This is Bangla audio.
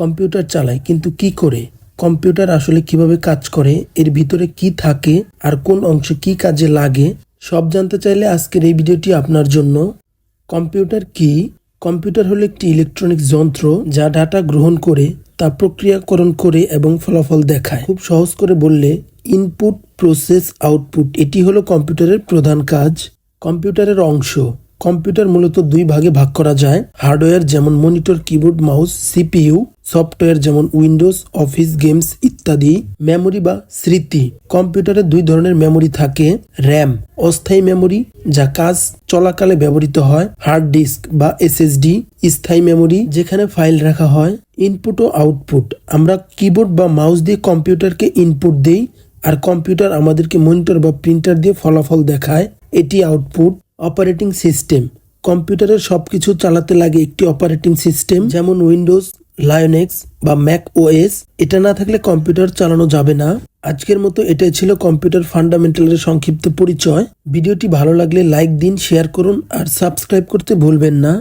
কম্পিউটার চালায়, কিন্তু কি করে? কম্পিউটার আসলে কীভাবে কাজ করে? এর ভিতরে কি থাকে? আর কোন অংশ কি কাজে লাগে? সব জানতে চাইলে আজকের এই ভিডিওটি আপনার জন্য। কম্পিউটার কি? কম্পিউটার হলো একটি ইলেকট্রনিক যন্ত্র যা ডাটা গ্রহণ করে, তা প্রক্রিয়াকরণ করে এবং ফলাফল দেখায়। খুব সহজ করে বললে, ইনপুট, প্রসেস, আউটপুট, এটি হলো কম্পিউটারের প্রধান কাজ। কম্পিউটারের অংশ। কম্পিউটার মূলত দুই ভাগে ভাগ করা যায়। হার্ডওয়্যার যেমন monitor, keyboard, mouse, CPU software যেমন উইন্ডোজ, অফিস, গেমস ইত্যাদি, মেমোরি বা স্মৃতি। কম্পিউটারে দুই ধরনের মেমোরি থাকে, র্যাম, অস্থায়ী মেমোরি, যা কাজ চলাকালে ব্যবহৃত হয়, হার্ড ডিস্ক বা এসএসডি, স্থায়ী মেমোরি, যেখানে ফাইল রাখা হয়, ইনপুট ও আউটপুট। আমরা কিবোর্ড বা মাউস দিয়ে কম্পিউটারকে ইনপুট দেই, আর কম্পিউটার আমাদেরকে মনিটর বা প্রিন্টার দিয়ে ফলাফল দেখায়, এটি আউটপুট। Operating system. কম্পিউটারের সবকিছু চালাতে লাগে একটি অপারেটিং সিস্টেম, যেমন উইন্ডোজ লায়নেক্স বা ম্যাক ওএস এটা না থাকলে কম্পিউটার চালানো যাবে না। আজকের মতো এটাই ছিল কম্পিউটার ফান্ডামেন্টালের সংক্ষিপ্ত পরিচয়। ভিডিওটি ভালো লাগলে লাইক দিন শেয়ার করুন, আর সাবস্ক্রাইব করতে ভুলবেন না।